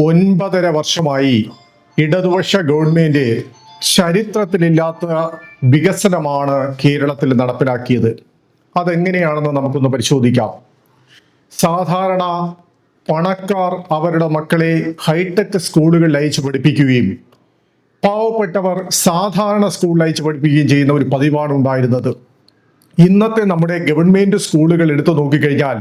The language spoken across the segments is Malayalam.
ഒൻപതര വർഷമായി ഇടതുപക്ഷ ഗവൺമെന്റ് ചരിത്രത്തിലില്ലാത്ത വികസനമാണ് കേരളത്തിൽ നടപ്പിലാക്കിയത്. അതെങ്ങനെയാണെന്ന് നമുക്കൊന്ന് പരിശോധിക്കാം. സാധാരണ പണക്കാർ അവരുടെ മക്കളെ ഹൈടെക് സ്കൂളുകളിൽ അയച്ചു പഠിപ്പിക്കുകയും പാവപ്പെട്ടവർ സാധാരണ സ്കൂളിൽ അയച്ചു പഠിപ്പിക്കുകയും ചെയ്യുന്ന ഒരു പതിവാണ് ഉണ്ടായിരുന്നത്. ഇന്നത്തെ നമ്മുടെ ഗവൺമെന്റ് സ്കൂളുകൾ എടുത്തു നോക്കിക്കഴിഞ്ഞാൽ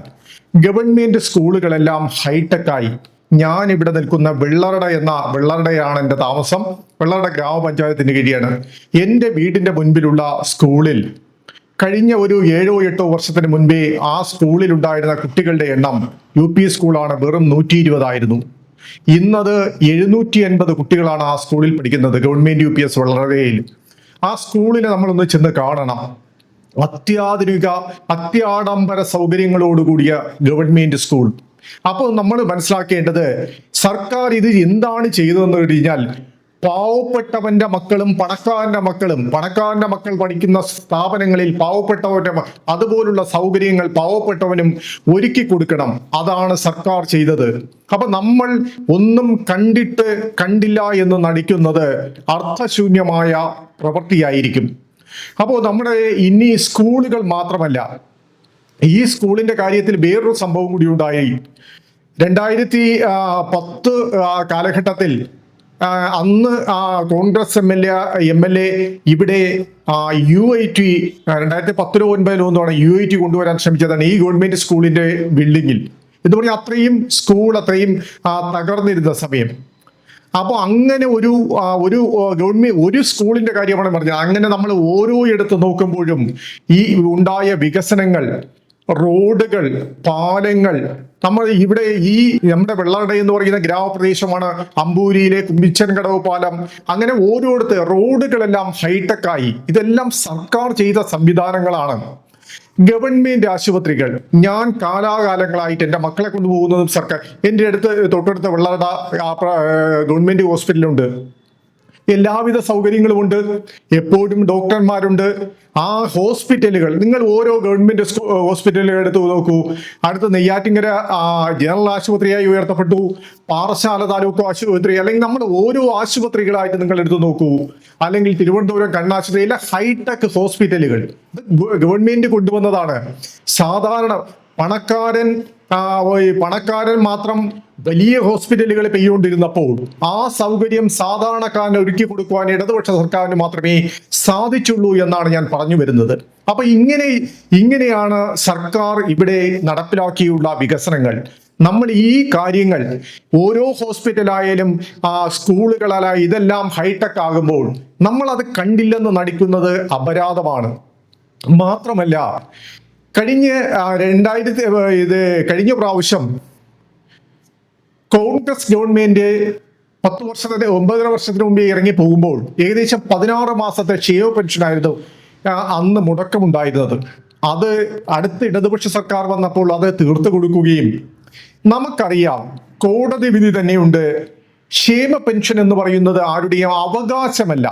ഗവൺമെന്റ് സ്കൂളുകളെല്ലാം ഹൈടെക്കായി ഞാൻ ഇവിടെ നിൽക്കുന്ന വെള്ളറട എന്ന വെള്ളറടയാണ് എന്റെ താമസം. വെള്ളറട ഗ്രാമപഞ്ചായത്തിന്റെ കീഴിയാണ് എന്റെ വീടിന്റെ മുൻപിലുള്ള സ്കൂളിൽ കഴിഞ്ഞ ഒരു ഏഴോ എട്ടോ വർഷത്തിന് മുൻപേ ആ സ്കൂളിൽ ഉണ്ടായിരുന്ന കുട്ടികളുടെ എണ്ണം യു പി സ്കൂളാണ് വെറും നൂറ്റി ഇരുപതായിരുന്നു ഇന്നത് എഴുന്നൂറ്റി എൺപത് കുട്ടികളാണ് ആ സ്കൂളിൽ പഠിക്കുന്നത് ഗവൺമെന്റ് യു പി എസ് വളരെയിൽ ആ സ്കൂളിനെ നമ്മളൊന്ന് ചെന്ന് കാണണം. അത്യാധുനിക അത്യാഡംബര സൗകര്യങ്ങളോടുകൂടിയ ഗവൺമെന്റ് സ്കൂൾ. അപ്പോൾ നമ്മൾ മനസ്സിലാക്കേണ്ടത് സർക്കാർ ഇത് എന്താണ് ചെയ്തതെന്ന് കഴിഞ്ഞാൽ പാവപ്പെട്ടവന്റെ മക്കളും പണക്കാരന്റെ മക്കളും പണക്കാരന്റെ മക്കൾ പഠിക്കുന്ന സ്ഥാപനങ്ങളിൽ പാവപ്പെട്ടവന്റെ അതുപോലുള്ള സൗകര്യങ്ങൾ പാവപ്പെട്ടവനും ഒരുക്കി കൊടുക്കണം. അതാണ് സർക്കാർ ചെയ്തത്. അപ്പൊ നമ്മൾ ഒന്നും കണ്ടിട്ട് കണ്ടില്ല എന്ന് നടിക്കുന്നത് അർത്ഥശൂന്യമായ പ്രവൃത്തിയായിരിക്കും. അപ്പോൾ നമ്മുടെ ഇനി സ്കൂളുകൾ മാത്രമല്ല ഈ സ്കൂളിന്റെ കാര്യത്തിൽ വേറൊരു സംഭവം കൂടി ഉണ്ടായി. രണ്ടായിരത്തി പത്ത് കാലഘട്ടത്തിൽ അന്ന് Congress M L A M L A ഇവിടെ യു ഐ ടി രണ്ടായിരത്തി പത്തിലോ ഒൻപതിലോ ഒന്നാണ് യു ഐ ടി കൊണ്ടുവരാൻ ശ്രമിച്ചതാണ് ഈ ഗവൺമെന്റ് സ്കൂളിന്റെ ബിൽഡിങ്ങിൽ. എന്ന് പറഞ്ഞാൽ അത്രയും സ്കൂൾ അത്രയും തകർന്നിരുന്ന സമയം. അപ്പോൾ അങ്ങനെ ഒരു ഒരു ഗവൺമെന്റ് ഒരു സ്കൂളിന്റെ കാര്യമാണ് പറഞ്ഞത് അങ്ങനെ നമ്മൾ ഓരോ എടുത്ത് നോക്കുമ്പോഴും ഈ ഉണ്ടായ വികസനങ്ങൾ റോഡുകൾ പാലങ്ങൾ. നമ്മൾ ഇവിടെ ഈ നമ്മുടെ വെള്ളാട എന്ന് പറയുന്ന ഗ്രാമപ്രദേശമാണ് അമ്പൂരിയിലെ കുമ്പിച്ചൻകടവ് പാലം അങ്ങനെ ഓരോരുത്ത് റോഡുകളെല്ലാം ഹൈടെക്കായി. ഇതെല്ലാം സർക്കാർ ചെയ്ത സംവിധാനങ്ങളാണ്. ഗവൺമെന്റ് ആശുപത്രികൾ. ഞാൻ കാലാകാലങ്ങളായിട്ട് എന്റെ മക്കളെ കൊണ്ടുപോകുന്നതും സർക്കാർ എന്റെ അടുത്ത് തൊട്ടടുത്ത വെള്ളാട ഗവൺമെന്റ് ഹോസ്പിറ്റലുണ്ട്. എല്ലാവിധ സൗകര്യങ്ങളും ഉണ്ട് എപ്പോഴും ഡോക്ടർമാരുണ്ട്. ആ ഹോസ്പിറ്റലുകൾ നിങ്ങൾ ഓരോ ഗവൺമെന്റ് ഹോസ്പിറ്റലുകൾ എടുത്ത് നോക്കൂ. അടുത്ത നെയ്യാറ്റിങ്കര ജനറൽ ആശുപത്രിയായി ഉയർത്തപ്പെട്ടു. പാറശാല താലൂക്ക് ആശുപത്രി അല്ലെങ്കിൽ നമ്മുടെ ഓരോ ആശുപത്രികളായിട്ട് നിങ്ങൾ എടുത്തു നോക്കൂ. അല്ലെങ്കിൽ തിരുവനന്തപുരം കണ്ണാശുപത്രി എല്ലാം ഹൈടെക് ഹോസ്പിറ്റലുകൾ ഗവൺമെന്റ് കൊണ്ടുവന്നതാണ്. സാധാരണ പണക്കാരൻ പണക്കാരൻ മാത്രം വലിയ ഹോസ്പിറ്റലുകൾ പെയ്യുകൊണ്ടിരുന്നപ്പോൾ ആ സൗകര്യം സാധാരണക്കാരന് ഒരുക്കി കൊടുക്കുവാൻ ഇടതുപക്ഷ സർക്കാരിന് മാത്രമേ സാധിച്ചുള്ളൂ എന്നാണ് ഞാൻ പറഞ്ഞു വരുന്നത്. അപ്പൊ ഇങ്ങനെ ഇങ്ങനെയാണ് സർക്കാർ ഇവിടെ നടപ്പിലാക്കിയുള്ള വികസനങ്ങൾ. നമ്മൾ ഈ കാര്യങ്ങൾ ഓരോ ഹോസ്പിറ്റലായാലും സ്കൂളുകളായാലും ഇതെല്ലാം ഹൈടെക് ആകുമ്പോൾ നമ്മൾ അത് കണ്ടില്ലെന്ന് നടിക്കുന്നത് അപരാധമാണ്. മാത്രമല്ല കഴിഞ്ഞ രണ്ടായിരത്തി ഇത് കഴിഞ്ഞ പ്രാവശ്യം കോൺഗ്രസ് ഗവൺമെന്റ് പത്ത് വർഷത്തെ ഒമ്പതര വർഷത്തിന് മുമ്പേ ഇറങ്ങി പോകുമ്പോൾ ഏകദേശം പതിനാറ് മാസത്തെ ക്ഷേമ പെൻഷൻ ആയിരുന്നു അന്ന് മുടക്കമുണ്ടായിരുന്നത്. അത് അടുത്ത ഇടതുപക്ഷ സർക്കാർ വന്നപ്പോൾ അത് തീർത്തു കൊടുക്കുകയും നമുക്കറിയാം കോടതി വിധി തന്നെയുണ്ട്. ക്ഷേമ പെൻഷൻ എന്ന് പറയുന്നത് ആരുടെയും അവകാശമല്ല.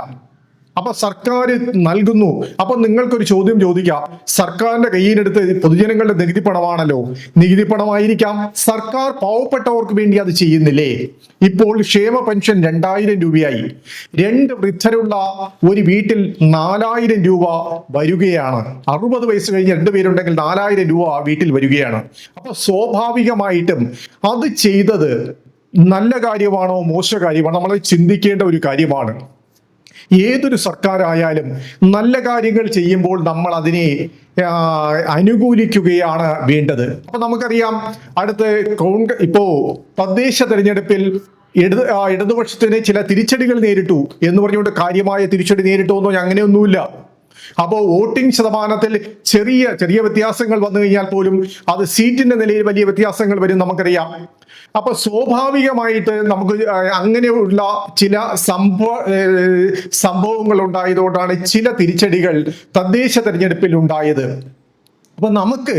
അപ്പൊ സർക്കാർ നൽകുന്നു. അപ്പൊ നിങ്ങൾക്കൊരു ചോദ്യം ചോദിക്കാം. സർക്കാരിന്റെ കയ്യിലെടുത്ത് പൊതുജനങ്ങളുടെ നികുതി പണമാണല്ലോ. നികുതി പണമായിരിക്കാം. സർക്കാർ പാവപ്പെട്ടവർക്ക് വേണ്ടി അത് ചെയ്യുന്നില്ലേ? ഇപ്പോൾ ക്ഷേമ പെൻഷൻ രണ്ടായിരം രൂപയായി. രണ്ട് വൃദ്ധരുള്ള ഒരു വീട്ടിൽ നാലായിരം രൂപ വരികയാണ്. അറുപത് വയസ്സ് കഴിഞ്ഞ് രണ്ടുപേരുണ്ടെങ്കിൽ നാലായിരം രൂപ വീട്ടിൽ വരികയാണ്. അപ്പൊ സ്വാഭാവികമായിട്ടും അത് ചെയ്തത് നല്ല കാര്യമാണോ മോശ കാര്യമാണോ? നമ്മൾ ചിന്തിക്കേണ്ട ഒരു കാര്യമാണ്. ഏതൊരു സർക്കാരായാലും നല്ല കാര്യങ്ങൾ ചെയ്യുമ്പോൾ നമ്മൾ അതിനെ അനുകൂലിക്കുകയാണ് വേണ്ടത്. അപ്പൊ നമുക്കറിയാം അടുത്ത് കോൺഗ്രസ് ഇപ്പോ തദ്ദേശ തെരഞ്ഞെടുപ്പിൽ ഇടത് ഇടതുപക്ഷത്തിന് ചില തിരിച്ചടികൾ നേരിട്ടു എന്ന് പറഞ്ഞുകൊണ്ട് കാര്യമായ തിരിച്ചടി നേരിട്ടു എന്നോ അങ്ങനെയൊന്നുമില്ല. അപ്പോൾ വോട്ടിംഗ് ശതമാനത്തിൽ ചെറിയ ചെറിയ വ്യത്യാസങ്ങൾ വന്നു കഴിഞ്ഞാൽ പോലും അത് സീറ്റിന്റെ നിലയിൽ വലിയ വ്യത്യാസങ്ങൾ വരും നമുക്കറിയാം. അപ്പൊ സ്വാഭാവികമായിട്ട് നമുക്ക് അങ്ങനെയുള്ള ചില സംഭവ സംഭവങ്ങൾ ഉണ്ടായതുകൊണ്ടാണ് ചില തിരിച്ചടികൾ തദ്ദേശ തെരഞ്ഞെടുപ്പിൽ ഉണ്ടായത്. അപ്പൊ നമുക്ക്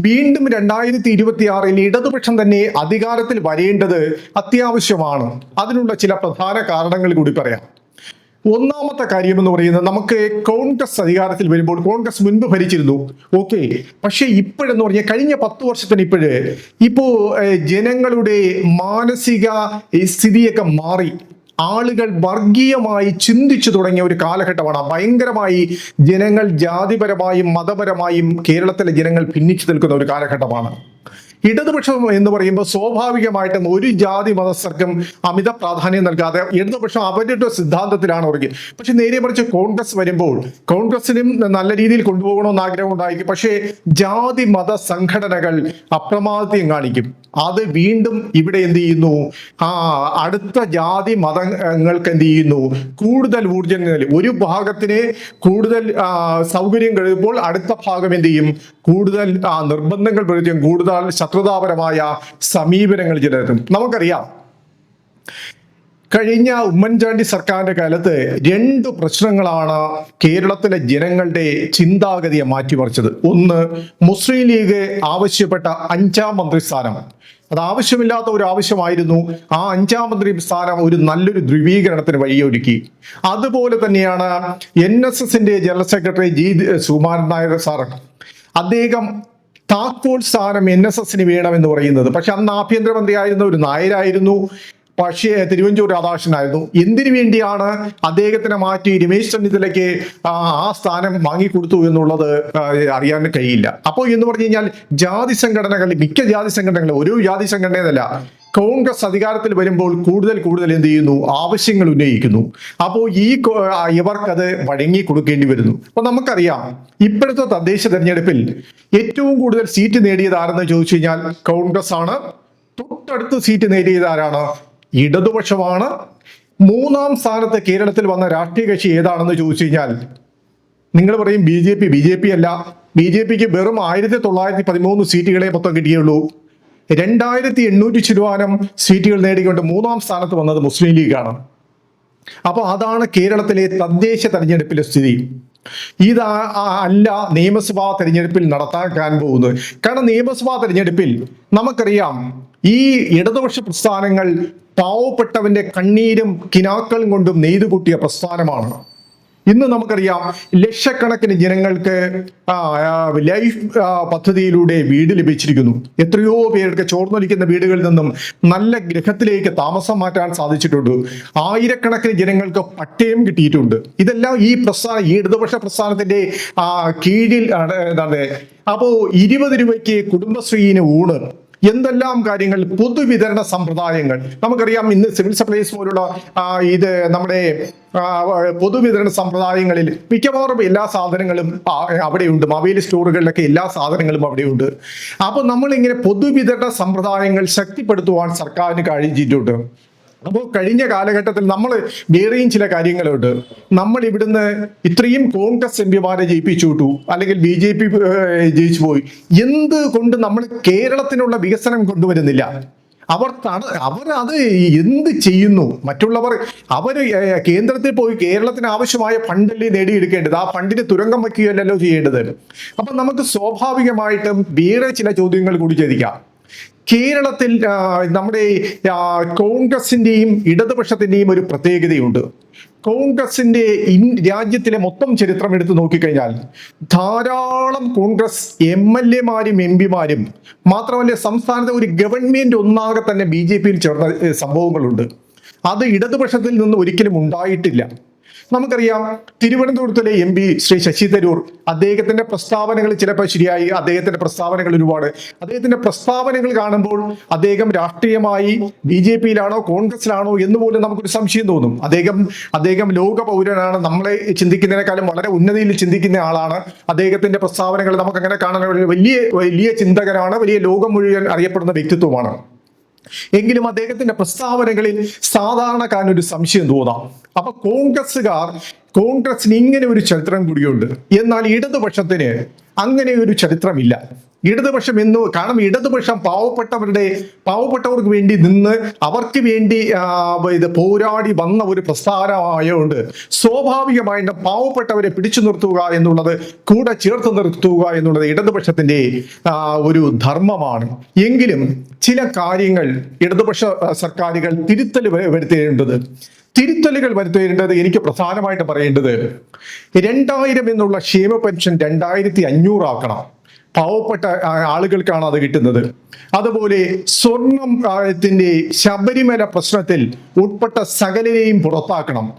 വീണ്ടും രണ്ടായിരത്തി ഇരുപത്തി ആറിൽ ഇടതുപക്ഷം തന്നെ അധികാരത്തിൽ വരേണ്ടത് അത്യാവശ്യമാണ്. അതിനുള്ള ചില പ്രധാന കാരണങ്ങൾ കൂടി പറയാം. ഒന്നാമത്തെ കാര്യം എന്ന് പറയുന്നത് നമുക്ക് കോൺഗ്രസ് അധികാരത്തിൽ വരുമ്പോൾ കോൺഗ്രസ് മുൻപ് ഭരിച്ചിരുന്നു. ഓക്കെ. പക്ഷേ ഇപ്പോഴെന്ന് പറഞ്ഞാൽ കഴിഞ്ഞ പത്ത് വർഷത്തിന് ഇപ്പോഴ് ഇപ്പോ ജനങ്ങളുടെ മാനസിക സ്ഥിതിയൊക്കെ മാറി. ആളുകൾ വർഗീയമായി ചിന്തിച്ചു തുടങ്ങിയ ഒരു കാലഘട്ടമാണ്. ഭയങ്കരമായി ജനങ്ങൾ ജാതിപരമായും മതപരമായും കേരളത്തിലെ ജനങ്ങൾ ഭിന്നിച്ചു നിൽക്കുന്ന ഒരു കാലഘട്ടമാണ്. ഇടതുപക്ഷം എന്ന് പറയുമ്പോൾ സ്വാഭാവികമായിട്ടും ഒരു ജാതി മതസ്ഥർക്കും അമിത പ്രാധാന്യം നൽകാതെ ഇടതുപക്ഷം അവരുടെ സിദ്ധാന്തത്തിലാണ് ഉറങ്ങി. പക്ഷെ നേരെ മറിച്ച് കോൺഗ്രസ് വരുമ്പോൾ കോൺഗ്രസിനും നല്ല രീതിയിൽ കൊണ്ടുപോകണമെന്ന് ആഗ്രഹം ഉണ്ടായിരിക്കും പക്ഷേ ജാതി മത സംഘടനകൾ അപ്രമാദിത്യം കാണിക്കും. അത് വീണ്ടും ഇവിടെ എന്ത് ചെയ്യുന്നു? ആ അടുത്ത ജാതി മതങ്ങൾക്ക് എന്ത് ചെയ്യുന്നു? കൂടുതൽ ഊർജം ഒരു ഭാഗത്തിന് കൂടുതൽ സൗകര്യം കഴിയുമ്പോൾ അടുത്ത ഭാഗം എന്ത് ചെയ്യും? കൂടുതൽ നിർബന്ധങ്ങൾ പ്രയോഗിക്കും കൂടുതൽ ശത്രുതാപരമായ സമീപനങ്ങൾ ചിലരും നമുക്കറിയാം. കഴിഞ്ഞ ഉമ്മൻചാണ്ടി സർക്കാരിന്റെ കാലത്ത് രണ്ട് പ്രശ്നങ്ങളാണ് കേരളത്തിലെ ജനങ്ങളുടെ ചിന്താഗതിയെ മാറ്റിമറിച്ചത്. ഒന്ന് മുസ്ലിം ലീഗ് ആവശ്യപ്പെട്ട അഞ്ചാം മന്ത്രിസ്ഥാനം അത് ആവശ്യമില്ലാത്ത ഒരു ആവശ്യമായിരുന്നു. ആ അഞ്ചാം മന്ത്രി സ്ഥാനം ഒരു നല്ലൊരു ധ്രുവീകരണത്തിന് വഴിയൊരുക്കി. അതുപോലെ തന്നെയാണ് എൻ എസ് എസിന്റെ general secretary G. Sukumaran Nair sir. അദ്ദേഹം താക്കോൽ സ്ഥാനം എൻ എസ് എസിന് വേണമെന്ന് പറയുന്നത്. പക്ഷെ അന്ന് ആഭ്യന്തരമന്ത്രിയായിരുന്ന ഒരു നായരായിരുന്നു. പക്ഷേ തിരുവഞ്ചൂർ രാധാകൃഷ്ണനായിരുന്നു. എന്തിനു വേണ്ടിയാണ് അദ്ദേഹത്തിനെ മാറ്റി രമേശ് ചെന്നിത്തലയ്ക്ക് ആ സ്ഥാനം വാങ്ങിക്കൊടുത്തു എന്നുള്ളത് അറിയാൻ കഴിയില്ല. അപ്പോൾ എന്ന് പറഞ്ഞു കഴിഞ്ഞാൽ ജാതി സംഘടനകൾ മിക്ക ജാതി സംഘടനകൾ ഒരു ജാതി സംഘടനയല്ല. കോൺഗ്രസ് അധികാരത്തിൽ വരുമ്പോൾ കൂടുതൽ കൂടുതൽ എന്ത് ചെയ്യുന്നു? ആവശ്യങ്ങൾ ഉന്നയിക്കുന്നു. അപ്പോൾ ഈ ഇവർക്കത് വഴങ്ങി കൊടുക്കേണ്ടി വരുന്നു. അപ്പൊ നമുക്കറിയാം ഇപ്പോഴത്തെ തദ്ദേശ തെരഞ്ഞെടുപ്പിൽ ഏറ്റവും കൂടുതൽ സീറ്റ് നേടിയത് ആരെന്ന് ചോദിച്ചു കഴിഞ്ഞാൽ കോൺഗ്രസ് ആണ്. തൊട്ടടുത്ത് സീറ്റ് നേടിയത് ആരാണ്? ഇടതുപക്ഷമാണ് മൂന്നാം സ്ഥാനത്ത് കേരളത്തിൽ വന്ന രാഷ്ട്രീയ കക്ഷി ഏതാണെന്ന് ചോദിച്ചു കഴിഞ്ഞാൽ നിങ്ങൾ പറയും B J P B J P അല്ല. ബി ജെ പിക്ക് വെറും ആയിരത്തി തൊള്ളായിരത്തി പതിമൂന്ന് സീറ്റുകളെ മൊത്തം കിട്ടിയുള്ളൂ. രണ്ടായിരത്തി എണ്ണൂറ്റി ശതമാനം സീറ്റുകൾ നേടിക്കൊണ്ട് മൂന്നാം സ്ഥാനത്ത് വന്നത് മുസ്ലിം ലീഗാണ്. അപ്പോൾ അതാണ് കേരളത്തിലെ തദ്ദേശ തെരഞ്ഞെടുപ്പിലെ സ്ഥിതി. ഇത് അല്ല നിയമസഭാ തെരഞ്ഞെടുപ്പിൽ നടത്താൻ പോകുന്നത്. കാരണം നിയമസഭാ തെരഞ്ഞെടുപ്പിൽ നമുക്കറിയാം ഈ ഇടതുപക്ഷ പ്രസ്ഥാനങ്ങൾ പാവപ്പെട്ടവന്റെ കണ്ണീരും കിനാക്കളും കൊണ്ടും നെയ്തു കൂട്ടിയ പ്രസ്ഥാനമാണ്. ഇന്ന് നമുക്കറിയാം ലക്ഷക്കണക്കിന് ജനങ്ങൾക്ക് ലൈഫ് പദ്ധതിയിലൂടെ വീട് ലഭിച്ചിരിക്കുന്നു. എത്രയോ പേർക്ക് ചോർന്നൊലിക്കുന്ന വീടുകളിൽ നിന്നും നല്ല ഗ്രഹത്തിലേക്ക് താമസം മാറ്റാൻ സാധിച്ചിട്ടുണ്ട്. ആയിരക്കണക്കിന് ജനങ്ങൾക്ക് പട്ടയം കിട്ടിയിട്ടുണ്ട്. ഇതെല്ലാം ഈ പ്രസ്ഥാന ഈ ഇടതുപക്ഷ പ്രസ്ഥാനത്തിന്റെ കീഴിൽ എന്താണ് അപ്പോ ഇരുപത് രൂപയ്ക്ക് കുടുംബശ്രീന് ഊണ്. എന്തെല്ലാം കാര്യങ്ങൾ പൊതുവിതരണ സമ്പ്രദായങ്ങൾ. നമുക്കറിയാം ഇന്ന് സിവിൽ സപ്ലൈസ് പോലുള്ള ഇത് നമ്മുടെ പൊതുവിതരണ സമ്പ്രദായങ്ങളിൽ മിക്കവാറും എല്ലാ സാധനങ്ങളും അവിടെയുണ്ട്. മൊബൈൽ സ്റ്റോറുകളിലൊക്കെ എല്ലാ സാധനങ്ങളും അവിടെയുണ്ട്. അപ്പൊ നമ്മളിങ്ങനെ പൊതുവിതരണ സമ്പ്രദായങ്ങൾ ശക്തിപ്പെടുത്തുവാൻ സർക്കാരിന് കഴിഞ്ഞിട്ടുണ്ട്. അപ്പോൾ കഴിഞ്ഞ കാലഘട്ടത്തിൽ നമ്മൾ വേറെയും ചില കാര്യങ്ങളുണ്ട്. നമ്മൾ ഇവിടുന്ന് ഇത്രയും കോൺഗ്രസ് എം പിമാരെ ജയിപ്പിച്ചു വിട്ടു അല്ലെങ്കിൽ ബി ജെ പി ജയിച്ചു പോയി. എന്ത് കൊണ്ട് നമ്മൾ കേരളത്തിനുള്ള വികസനം കൊണ്ടുവരുന്നില്ല? അവർ അവർ അത് എന്ത് ചെയ്യുന്നു? മറ്റുള്ളവർ അവർ കേന്ദ്രത്തിൽ പോയി കേരളത്തിന് ആവശ്യമായ ഫണ്ടല്ലേ നേടിയെടുക്കേണ്ടത്? ആ ഫണ്ടിന് തുരങ്കം വയ്ക്കുകയല്ലല്ലോ ചെയ്യേണ്ടത്. അപ്പം നമുക്ക് സ്വാഭാവികമായിട്ടും വേറെ ചില ചോദ്യങ്ങൾ കൂടി ചോദിക്കാം. കേരളത്തിൽ നമ്മുടെ കോൺഗ്രസിന്റെയും കോൺഗ്രസിന്റെയും ഇടതുപക്ഷത്തിന്റെയും ഒരു പ്രത്യേകതയുണ്ട്. കോൺഗ്രസിന്റെ ഇൻ രാജ്യത്തിലെ മൊത്തം ചരിത്രം എടുത്തു നോക്കിക്കഴിഞ്ഞാൽ ധാരാളം കോൺഗ്രസ് എം എൽ എമാരും എം പിമാരും മാത്രമല്ല സംസ്ഥാനത്തെ ഒരു ഗവൺമെന്റ് ഒന്നാകെ തന്നെ ബി ജെ പിയിൽ ചേർന്ന സംഭവങ്ങളുണ്ട്. അത് ഇടതുപക്ഷത്തിൽ നിന്ന് ഒരിക്കലും ഉണ്ടായിട്ടില്ല. നമുക്കറിയാം തിരുവനന്തപുരത്തിലെ എം പി ശ്രീ ശശി തരൂർ അദ്ദേഹത്തിന്റെ പ്രസ്താവനകൾ ചിലപ്പോൾ ശരിയായി അദ്ദേഹത്തിന്റെ പ്രസ്താവനകൾ ഒരുപാട്. അദ്ദേഹത്തിന്റെ പ്രസ്താവനകൾ കാണുമ്പോൾ അദ്ദേഹം രാഷ്ട്രീയമായി ബി ജെ പിയിലാണോ കോൺഗ്രസിലാണോ എന്ന് പോലും നമുക്കൊരു സംശയം തോന്നും. അദ്ദേഹം അദ്ദേഹം ലോക പൗരനാണ് നമ്മളെ ചിന്തിക്കുന്നതിനേക്കാളും വളരെ ഉന്നതിയിൽ ചിന്തിക്കുന്ന ആളാണ്. അദ്ദേഹത്തിന്റെ പ്രസ്താവനകൾ നമുക്ക് അങ്ങനെ കാണാൻ വലിയ വലിയ ചിന്തകനാണ് വലിയ ലോകം മുഴുവൻ അറിയപ്പെടുന്ന വ്യക്തിത്വമാണ്. എങ്കിലും അദ്ദേഹത്തിന്റെ പ്രസ്താവനകളിൽ സാധാരണക്കാരൻ ഒരു സംശയം തോന്നാം. അപ്പൊ കോൺഗ്രസ്സുകാർ കോൺഗ്രസിന് ഇങ്ങനെ ഒരു ചരിത്രം കൂടിയുണ്ട്. എന്നാൽ ഇടതുപക്ഷത്തിന് അങ്ങനെ ഒരു ചരിത്രമില്ല. ഇടതുപക്ഷം എന്ന് കാരണം ഇടതുപക്ഷം പാവപ്പെട്ടവരുടെ പാവപ്പെട്ടവർക്ക് വേണ്ടി നിന്ന് അവർക്ക് വേണ്ടി ഇത് പോരാടി വന്ന ഒരു പ്രസ്ഥാനമായതുകൊണ്ട് സ്വാഭാവികമായിട്ട് പാവപ്പെട്ടവരെ പിടിച്ചു നിർത്തുക എന്നുള്ളത് കൂടെ ചേർത്ത് നിർത്തുക എന്നുള്ളത് ഇടതുപക്ഷത്തിന്റെ ഒരു ധർമ്മമാണ്. എങ്കിലും ചില കാര്യങ്ങൾ ഇടതുപക്ഷ സർക്കാരുകൾ തിരുത്തൽ വരുത്തേണ്ടത് തിരുത്തലുകൾ വരുത്തേണ്ടത് എനിക്ക് പ്രധാനമായിട്ട് പറയേണ്ടത് രണ്ടായിരം എന്നുള്ള ക്ഷേമ പെൻഷൻ രണ്ടായിരത്തി അഞ്ഞൂറാക്കണം പാവപ്പെട്ട ആളുകൾക്കാണ് അത് കിട്ടുന്നത്. അതുപോലെ സ്വർണം ത്തിന്റെ ശബരിമല പ്രശ്നത്തിൽ ഉൾപ്പെട്ട സകലരെയും പുറത്താക്കണം.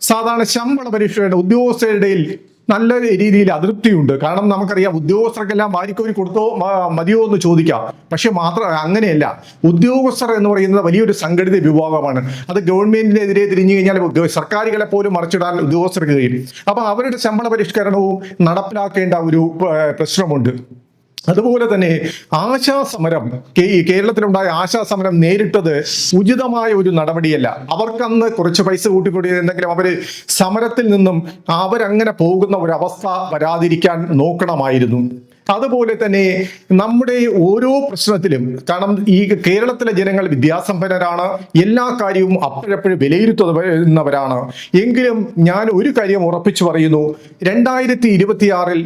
സാധാരണ ശമ്പള പരീക്ഷയുടെ ഉദ്യോഗസ്ഥരുടെ നല്ല രീതിയിൽ അതൃപ്തിയുണ്ട്. കാരണം നമുക്കറിയാം ഉദ്യോഗസ്ഥർക്കെല്ലാം വാരിക്കോരി കൊടുത്തോ മതിയോ എന്ന് ചോദിക്കാം. പക്ഷെ മാത്രം അങ്ങനെയല്ല. ഉദ്യോഗസ്ഥർ എന്ന് പറയുന്നത് വലിയൊരു സംഘടിത വിഭാഗമാണ്. അത് ഗവൺമെന്റിനെതിരെ തിരിഞ്ഞു കഴിഞ്ഞാൽ സർക്കാരുകളെ പോലും മറിച്ചിടാൻ ഉദ്യോഗസ്ഥർക്ക് കഴിയും. അപ്പൊ അവരുടെ ശമ്പള പരിഷ്കരണവും നടപ്പിലാക്കേണ്ട ഒരു പ്രശ്നമുണ്ട്. അതുപോലെ തന്നെ ആശാസമരം കേരളത്തിലുണ്ടായ ആശാസമരം നേരിട്ടത് ഉചിതമായ ഒരു നടപടിയല്ല. അവർക്കന്ന് കുറച്ച് പൈസ കൂട്ടിക്കൂടി എന്തെങ്കിലും അവർ സമരത്തിൽ നിന്നും അവരങ്ങനെ പോകുന്ന ഒരവസ്ഥ വരാതിരിക്കാൻ നോക്കണമായിരുന്നു. അതുപോലെ തന്നെ നമ്മുടെ ഓരോ പ്രശ്നത്തിലും കാരണം ഈ കേരളത്തിലെ ജനങ്ങൾ വിദ്യാസമ്പന്നരാണ് എല്ലാ കാര്യവും അപ്പോഴപ്പോഴും വിലയിരുത്തുന്നവരാണ്. എങ്കിലും ഞാൻ ഒരു കാര്യം ഉറപ്പിച്ചു പറയുന്നു രണ്ടായിരത്തി ഇരുപത്തിയാറിൽ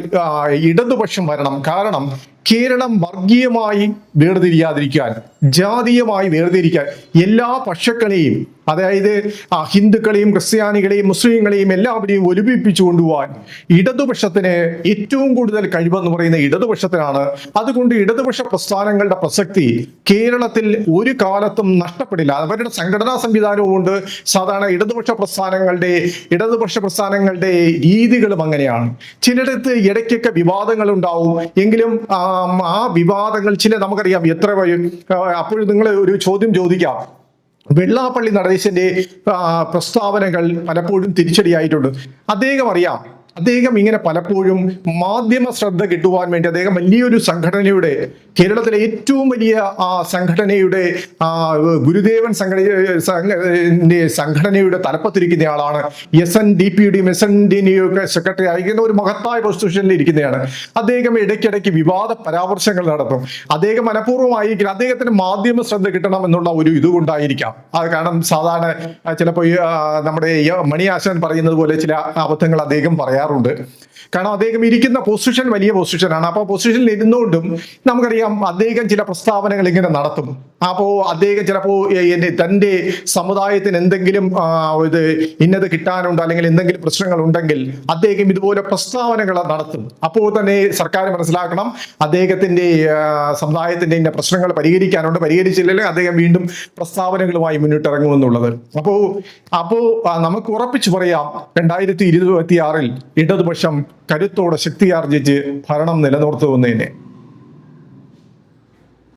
ഇടതുപക്ഷം വരണം. കാരണം കേരളം വർഗീയമായി വേർതിരിയാതിരിക്കാൻ ജാതീയമായി വേർതിരിക്കാൻ എല്ലാ പക്ഷക്കളെയും അതായത് ഹിന്ദുക്കളെയും ക്രിസ്ത്യാനികളെയും മുസ്ലിങ്ങളെയും എല്ലാവരെയും ഒരുമിപ്പിച്ചു കൊണ്ടുപോകാൻ ഇടതുപക്ഷത്തിന് ഏറ്റവും കൂടുതൽ കഴിവെന്ന് പറയുന്ന ഇടതുപക്ഷത്തിനാണ്. അതുകൊണ്ട് ഇടതുപക്ഷ പ്രസ്ഥാനങ്ങളുടെ പ്രസക്തി കേരളത്തിൽ ഒരു കാലത്തും നഷ്ടപ്പെടില്ല. അവരുടെ സംഘടനാ സംവിധാനവും ഉണ്ട്. സാധാരണ ഇടതുപക്ഷ പ്രസ്ഥാനങ്ങളുടെ ഇടതുപക്ഷ പ്രസ്ഥാനങ്ങളുടെ രീതികളും അങ്ങനെയാണ്. ചിലയിടത്ത് ഇടയ്ക്കൊക്കെ വിവാദങ്ങൾ ഉണ്ടാവും എങ്കിലും ആം, വിവാദങ്ങൾ ചില നമുക്കറിയാം. എത്ര അപ്പോഴും നിങ്ങൾ ഒരു ചോദ്യം ചോദിക്കാം. വെള്ളാപ്പള്ളി നടേശന്റെ പ്രസ്താവനകൾ പലപ്പോഴും തിരിച്ചടിയായിട്ടുണ്ട്. അദ്ദേഹം അറിയാം അദ്ദേഹം ഇങ്ങനെ പലപ്പോഴും മാധ്യമ ശ്രദ്ധ കിട്ടുവാൻ വേണ്ടി അദ്ദേഹം വലിയൊരു സംഘടനയുടെ കേരളത്തിലെ ഏറ്റവും വലിയ ആ സംഘടനയുടെ ആ ഗുരുദേവൻ സംഘടന സംഘടനയുടെ തലപ്പത്തിരിക്കുന്ന ആളാണ് എസ് എൻ ഡി പിയുടെയും എസ് എൻ ഡി ഒക്കെ സെക്രട്ടറി ആയിരിക്കുന്ന ഒരു മഹത്തായ പൊസിഷനിൽ ഇരിക്കുന്നതാണ് അദ്ദേഹം ഇടയ്ക്കിടയ്ക്ക് വിവാദ പരാമർശങ്ങൾ നടത്തും. അദ്ദേഹം മനഃപൂർവമായിരിക്കില്ല അദ്ദേഹത്തിന് മാധ്യമ ശ്രദ്ധ കിട്ടണം എന്നുള്ള ഒരു ഇതുകൊണ്ടായിരിക്കാം. അത് കാരണം സാധാരണ ചിലപ്പോൾ നമ്മുടെ മണിയാശൻ പറയുന്നത് പോലെ ചില അബദ്ധങ്ങൾ അദ്ദേഹം പറയാറുണ്ട്. കാരണം അദ്ദേഹം ഇരിക്കുന്ന പൊസിഷൻ വലിയ പൊസിഷനാണ് അപ്പോൾ പൊസിഷനിൽ ഇരുന്നുകൊണ്ടും നമുക്കറിയാം അദ്ദേഹം ചില പ്രസ്താവനകൾ ഇങ്ങനെ നടത്തും. അപ്പോൾ അദ്ദേഹം ചിലപ്പോൾ തന്റെ സമുദായത്തിന് എന്തെങ്കിലും ഇത് ഇന്നത് കിട്ടാനുണ്ട് അല്ലെങ്കിൽ എന്തെങ്കിലും പ്രശ്നങ്ങൾ ഉണ്ടെങ്കിൽ അദ്ദേഹം ഇതുപോലെ പ്രസ്താവനകൾ നടത്തും. അപ്പോൾ തന്നെ സർക്കാർ മനസ്സിലാക്കണം അദ്ദേഹത്തിന്റെ സമുദായത്തിന്റെ ഇന്ന പ്രശ്നങ്ങൾ പരിഹരിക്കാനുണ്ട്. പരിഹരിച്ചില്ലെങ്കിൽ അദ്ദേഹം വീണ്ടും പ്രസ്താവനകളുമായി മുന്നിട്ടിറങ്ങുമെന്നുള്ളത്. അപ്പോൾ അപ്പോൾ നമുക്ക് ഉറപ്പിച്ചു പറയാം രണ്ടായിരത്തി ഇരുപത്തി ആറിൽ ഇടതുപക്ഷം കരുത്തോടെ ശക്തിയാർജിച്ച് ഭരണം നിലനിർത്തുമെന്ന് തന്നെ